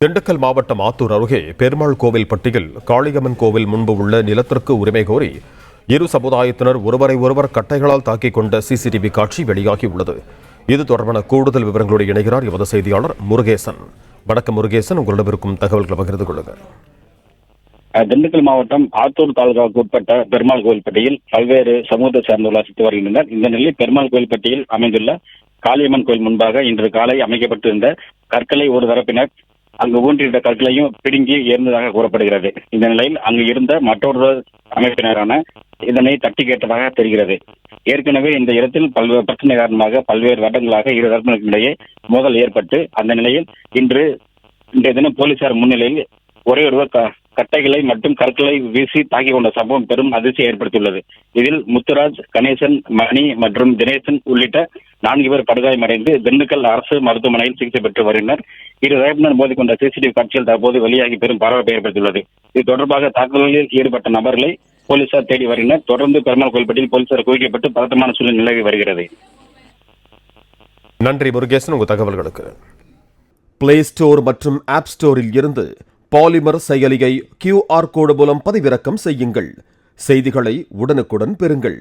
திண்டுக்கல் மாவட்டம் ஆத்தூர் அருகே பெருமாள் கோவில் பட்டியில் காளியம்மன் கோவில் முன்பு உள்ள நிலத்திற்கு உரிமை கோரி இரு சமுதாயத்தினர் ஒருவரை ஒருவர் கட்டைகளால் தாக்கிக் கொண்ட சிசிடிவி காட்சி வெளியாகியுள்ளது. இது தொடர்பான கூடுதல் விவரங்களோடு இணைகிறார் எமது செய்தியாளர் முருகேசன். வணக்கம் முருகேசன் உங்களிடம் இருக்கும் தகவல்களை பகிர்ந்து கொள்ளுங்கள் அஹ் திண்டுக்கல் மாவட்டம் ஆத்தூர் தாலுகாவுக்கு உட்பட்ட பெருமாள் கோயில்பட்டியில் பல்வேறு சமூகத்தை சேர்ந்தவர்கள் வசித்து வருகின்றனர். இந்த நிலையில் பெருமாள் கோயில்பட்டியில் அமைந்துள்ள காளியம்மன் கோயில் முன்பாக இன்று காலை அமைக்கப்பட்டிருந்த கற்களை ஒரு தரப்பினர் அங்கு ஊன்றியிருந்த கற்களையும் பிடுங்கி எறிந்ததாக கூறப்படுகிறது. இந்த நிலையில் அங்கு இருந்த மற்றொரு அமைப்பினரான இதனை தட்டி கேட்டதாக தெரிகிறது. ஏற்கனவே இந்த இடத்தில் பல்வேறு பிரச்சனை காரணமாக பல்வேறு வருடங்களாக இரு தரப்பினருக்கு இடையே மோதல் ஏற்பட்டு அந்த நிலையில் இன்று இன்றைய தினம் போலீசார் முன்னிலையில் ஒரே ஒருவர் க- கட்டைகளை மற்றும் கற்களை வீசி தாக்கி கொண்ட சம்பவம் பெரும் அதிர்ச்சியை ஏற்படுத்தியுள்ளது. இதில் முத்துராஜ் கணேசன் மணி மற்றும் தினேசன் உள்ளிட்ட நான்கு பேர் படுகாயமடைந்து திண்டுக்கல் அரசு மருத்துவமனையில் சிகிச்சை பெற்று வருகின்றனர். இரு தரப்பினர் கொண்ட சிசிடிவி காட்சிகள் தற்போது வெளியாகி பெரும் பரபரப்பை ஏற்படுத்தியுள்ளது. இது தொடர்பாக தாக்குதலில் ஈடுபட்ட நபர்களை போலீசார் தேடி வருகின்றனர். தொடர்ந்து பெருமாள் கோயில்பட்டியில் போலீசார் குவிக்கப்பட்டு பதட்டமான சூழ்நிலை நிலவி வருகிறது. நன்றி முருகேசன். உங்கள் தகவல்களுக்கு. பிளே ஸ்டோர் மற்றும் ஆப் ஸ்டோரில் இருந்து பாலிமர் செயலியை கியூஆர் கோடு மூலம் பதிவிறக்கம் செய்யுங்கள். செய்திகளை உடனுக்குடன் பெறுங்கள்.